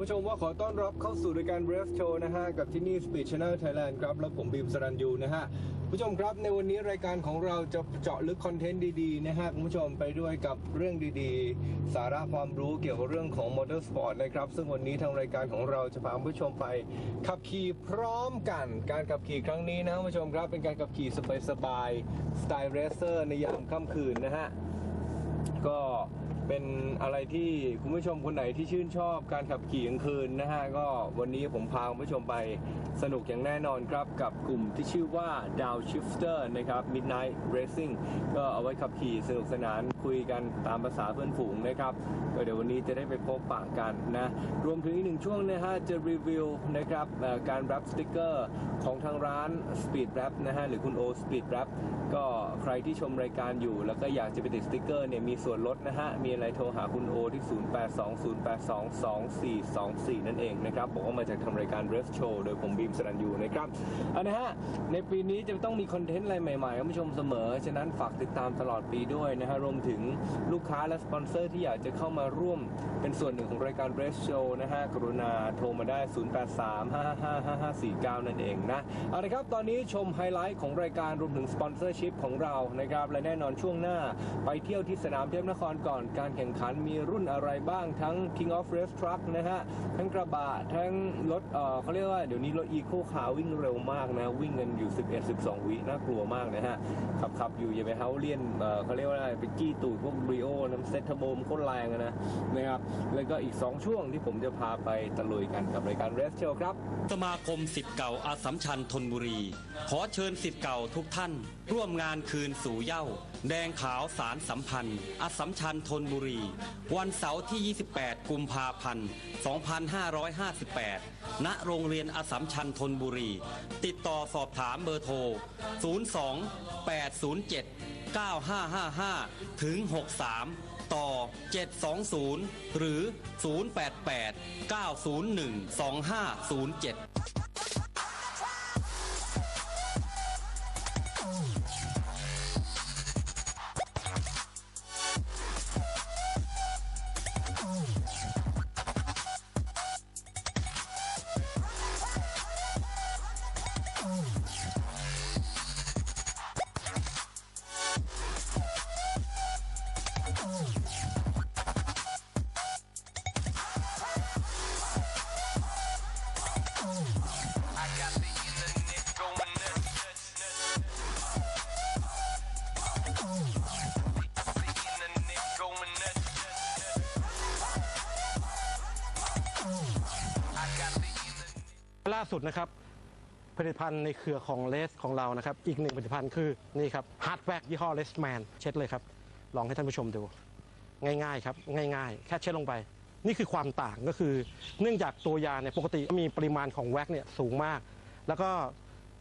ผู้ชมว่าขอต้อนรับเข้าสู่รายการ b r e a t Show นะฮะ กับที่นี่ Speed Channel Thailand ครับ และผมบีมสรัญยูนะฮะผู้ชมครับในวันนี้รายการของเราจะเจาะลึกคอนเทนต์ดีๆนะฮะคุณผู้ชมไปด้วยกับเรื่องดีๆ สาระความรู้เกี่ยวกับเรื่องของมอเตอร์สปอร์ตนะครับ ซึ่งวันนี้ทางรายการของเราจะพาผู้ชมไปขับขี่พร้อมกัน การขับขี่ครั้งนี้นะผู้ชมครับเป็นการขับขี่สบายๆสไตล์เรสเซอร์ในยามค่ำคืนนะฮะก็ เป็นอะไรที่คุณผู้ชมคนไหนที่ชื่นชอบการขับขี่กลางคืนนะฮะก็วันนี้ผมพาคุณผู้ชมไปสนุกอย่างแน่นอนครับกับกลุ่มที่ชื่อว่า Downshifter นะครับ Midnight Racing ก็เอาไว้ขับขี่สนุกสนาน คุยกันตามภาษาเพื่อนฝูงนะครับก็เดี๋ยววันนี้จะได้ไปพบปะกันนะรวมถึงอีกหนึ่งช่วงนะฮะจะรีวิวนะครับการแรับสติกเกอร์ของทางร้าน Speed Rap นะฮะหรือคุณโอ Speed Rap ก็ใครที่ชมรายการอยู่ แล้วก็อยากจะไปติดสติกเกอร์เนี่ยมีส่วนลดนะฮะ มีอะไรโทรหาคุณโอที่ 0820822424 นั่นเองนะครับ บอกว่ามาจากทำรายการ r e s Show โดยผมบีมสรันยูนะครับอานะฮะ ในปีนี้จะต้องมีคอนเทนต์อะไรใหม่ๆให้ผู้ชมเสมอ ฉะนั้นฝากติดตามตลอดปีด้วยนะฮะรวมถึงลูกค้าและสปอนเซอร์ที่อยากจะเข้ามาร่วมเป็นส่วนหนึ่งของรายการ r e s Show นะฮะกรุณาโทรมาได้ 0835555549 นั่นเองนะเอาละครับตอนนี้ชมไฮไลท์ของรายการรวมถึงสปอนเซอร์ชิพของเรานะครับและแน่นอนช่วงหน้า ไปเที่ยวที่สนามเทพนครก่อนการแข่งขันมีรุ่นอะไรบ้างทั้ง King of Race Truck นะฮะทั้งกระบะทั้งรถเออเขาเรียกว่าเดี๋ยวนี้รถ Eco Car วิ่งเร็วมากนะ วิ่งกันอยู่ 11-12 วิน่ากลัวมากนะฮะขับขับอยู่อย่าไปเฮาเลียนเออเขาเรียกว่าอะไรไปกี้ตูดพวกบริโอน้ำเซ็ตทอร์โบมโคตรแรงนะนะครับ แล้วก็อีก 2 ช่วงที่ผมจะพาไปตะลุยกันกับรายการ Race Show ครับ สมาคมสิทธิ์เก่าอาสัมชัญธนบุรี ขอเชิญสิทธิ์เก่าทุกท่าน ร่วมงานคืนสู่เย้า แดงขาวสารสัมพันธ์อาสัมชัญธนบุรี วันเสาร์ที่ 28 กุมภาพันธ์ 2558 ณ โรงเรียนอาสัมชัญธนบุรี ติดต่อสอบถามเบอร์โทร 02 807 9555 ถึง 63 ต่อ 720 หรือ 088 901 2507 ล่าสุดนะครับผลิตภัณฑ์ในเครือของเลสของเรานะครับ อีกหนึ่งผลิตภัณฑ์คือนี่ครับฮาร์ดแวร์ยี่ห้อเลสแมนเช็ดเลยครับ ลองให้ท่านผู้ชมดู ง่ายๆครับ ง่ายๆ แค่เช็ดลงไป นี่คือความต่างก็คือ เนื่องจากตัวยาเนี่ยปกติมีปริมาณของแว็กเนี่ยสูงมาก แล้วก็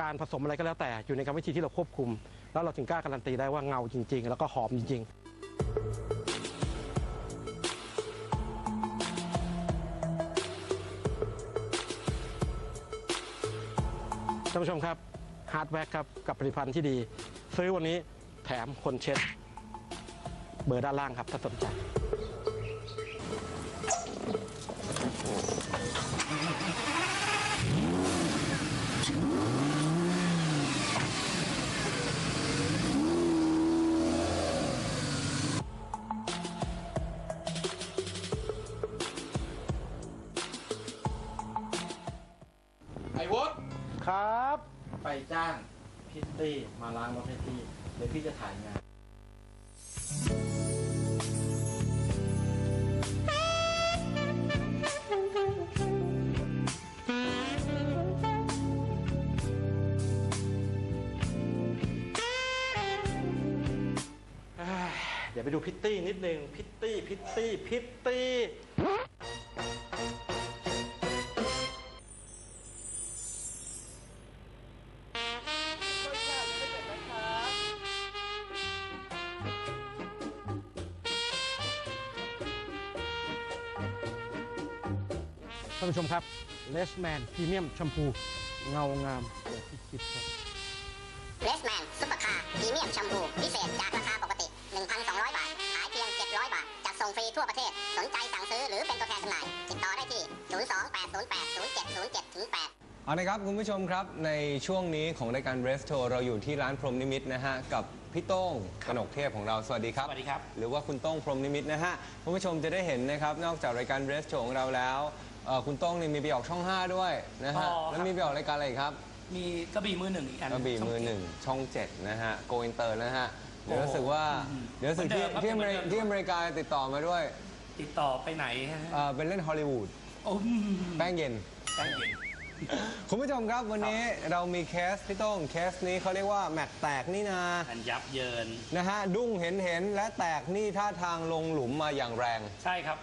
การผสมอะไรก็แล้วแต่อยู่ในกรรมวิธีที่เราควบคุม แล้วเราถึงกล้าการันตีได้ว่าเงาจริง ๆ แล้วก็หอมจริง ๆ ท่านผู้ชมครับฮาร์ดแวร์ครับกับผลิตภัณฑ์ที่ดี ซื้อวันนี้แถมคนเช็ด เบอร์ด้านล่างครับถ้าสนใจ ครับ ไปจ้างพิตตี้มาล้างรถให้พี่เดี๋ยวพี่จะถ่ายงาน เดี๋ยวไปดูพิตตี้นิดนึง พิตตี้ พิตตี้ พิตตี้ ท่านผู้ชมครับเลสแมนพรีเมียมแชมพูเงางามแบบที่คิดครับเลสแมนซุปเปอร์คาร์พรีเมียมแชมพูพิเศษจากราคาปกติ 1,200 บาท ขายเพียง 700 บาท จัดส่งฟรีทั่วประเทศ สนใจสั่งซื้อหรือเป็นตัวแทนจำหน่าย ติดต่อได้ที่8080707-8เอาละครับ คุณผู้ชมครับในช่วงนี้ของรายการ r e s t o เราอยู่ที่ร้านพรหมนิมิตนะฮะ กับพี่โต้งกนกเทพของเราสวัสดีครับ สวัสดีครับ หรือว่าคุณโต้งพรหมนิมิตนะฮะ คุณผู้ชมจะได้เห็นนะครับ นอกจากรายการ r e s t o ของเราแล้ว เอ่อคุณโต้งนี่มีไปออกช่อง 5 ด้วยนะฮะ อ๋อครับ แล้วมีไปออกรายการอะไรอีกครับมีกระบี่มือหนึ่งอีกอันกระบี่มือหนึ่งช่อง 7 นะฮะ โกอินเตอร์นะฮะ เดี๋ยวโอ้โหรู้สึกว่าอืมเดี๋ยวรู้สึกที่เหมือนเดิมครับที่อเมริเหมือนเดิมที่อเมริกาติดต่อมาด้วยติดต่อไปไหนฮะเอ่อเป็นเล่นฮอลลีวูดโอ้มแป้งเย็น แป้งเย็น คุณผู้ชมครับวันนี้เรามีเคสพี่โต้งเคสนี้เขาเรียกว่าแมตช์แตกนี่นา อันยับเยิน นะฮะ ดุ้งเห็นเห็นและแตกนี่ท่าทางลงหลุมมาอย่างแรง ใช่ครับ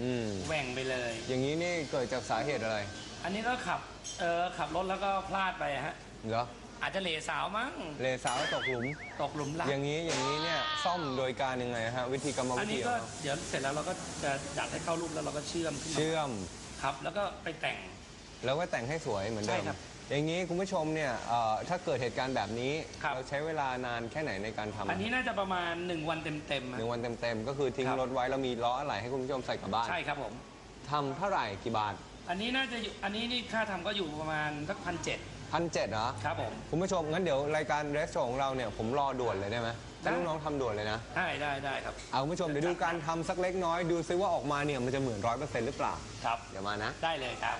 อืมแหว่งไปเลย อย่างนี้นี่เกิดจากสาเหตุอะไร อันนี้ก็ขับเออขับรถแล้วก็พลาดไปฮะ เหรออาจจะเหล่สาวมั้ง เลสาวตกหลุม ตกหลุมรักอย่างนี้อย่างนี้เนี่ยซ่อมโดยการยังไงฮะวิธีกรรมอัวินธีนี้ขก็องเราเดี๋ยวเสร็จแล้วเราก็จะดัดให้เข้ารูปแล้วเราก็เชื่อมขึ้นมาเชื่อม ครับ แล้วก็ไปแต่ง แล้วก็แต่งให้สวยเหมือนเดิใช่มครับอย่างนี้คุณผู้ชมเนี่ยเอ่อถ้าเกิดเหตุการณ์แบบนี้ ครับ เราใช้เวลานานแค่ไหนในการทำอันนี้น่าจะประมาณ 1 วันเต็มๆหฮะนึ่งวันเต็มๆ ก็คือทิ้งครับ รถไว้แล้วมีล้ออะไรให้คุณผู้ชมใส่กลับบ้านใช่ครับผม ทำเท่าไหร่กี่บาทอันนี้น่าจะอยู่อันนี้นี่ค่าทำก็อยู่ประมาณสักพันเจ็ดพันเจ็ดเหรอ ครับผม คุณผู้ชมงั้นเดี๋ยวรายการเรสโซของเราเนี่ยผมรอด่วนเลยได้ไหมได้ถ้าน้องๆทำด่วนเลยนะ ได้ได้ได้ครับ เอาคุณผู้ชมเดี๋ยวดูการทำสักเล็กน้อยดูซิว่าออกมาเนี่ยมันจะเหมือนร้อยเปอร์เซ็นต์หรือเปล่า ครับ เดี๋ยวมานะ ได้เลยครับ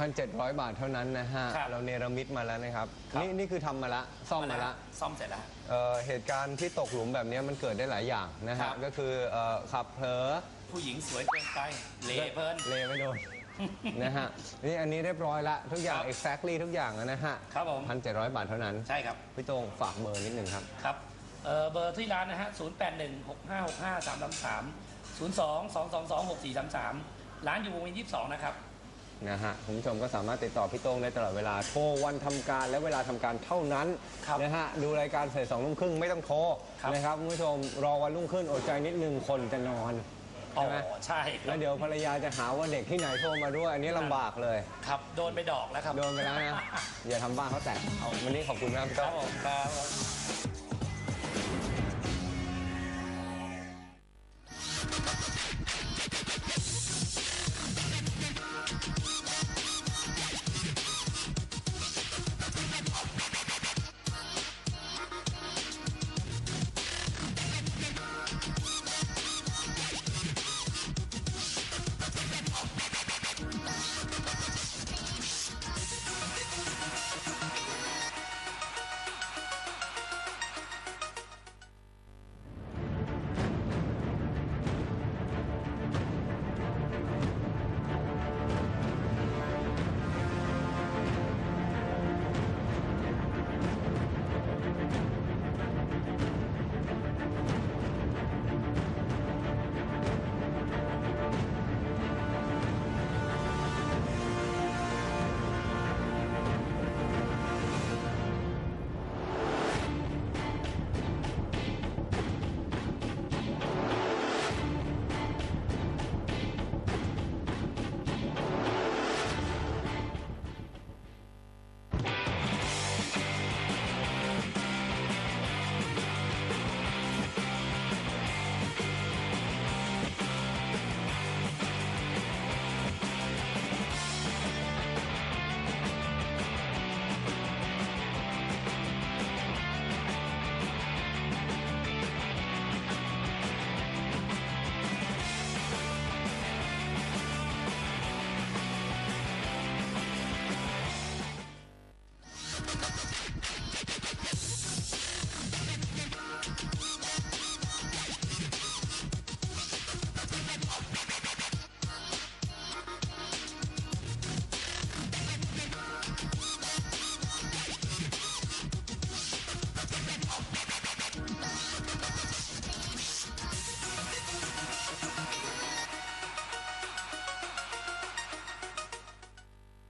1,700 บาทเท่านั้นนะฮะ ครับ เราเนรมิตมาแล้วนะครับครับ นี่นี่คือทำมาละ ซ่อมมาละ ซ่อมเสร็จแล้ว เอ่อเหตุการณ์ที่ตกหลุมแบบนี้มันเกิดได้หลายอย่างนะครัฮะ บ ก็คือเอ่อขับเผลอผู้หญิงสวยเกินไปเละเพลิน เลไม่โดน นะฮะ นี่อันนี้เรียบร้อยละ ทุกอย่าง ครับ exactly ทุกอย่างนะฮะครับผม พันเจ็ดร้อยบาทเท่านั้น ใช่ครับ พี่โต้งฝากเบอร์นิดหนึ่งครับ ครับเอ่อเบอร์ที่ร้านนะฮะ 0 8 1 6 5 6 5 3 3 3 0 2 2 2 2 6 4 3 3 ร้านอยู่วงเวียน22 นะครับ นะฮะคุณผู้ชมก็สามารถติดต่อพี่โต้งได้ตลอดเวลาโทรวันทำการและเวลาทำการเท่านั้นครับนะฮะดูรายการเสร็จสองทุ่มครึ่งไม่ต้องโทรครับนะครับคุณผู้ชมรอวันรุ่งขึ้นอดใจนิดนึงคนจะนอนอ๋อใช่ไหมใช่ครัแล้บวเดี๋ยวภรรยาจะหาว่าเด็กที่ไหนโทรมาด้วย อันนี้ลำบากเลย ครับ โดนไปดอกแล้วครับโดนไปแล้วนะ อย่าทำบ้านเขาแตกเอาวันนี้ขอบคุณมากพี่คโต้รับง ผมครับ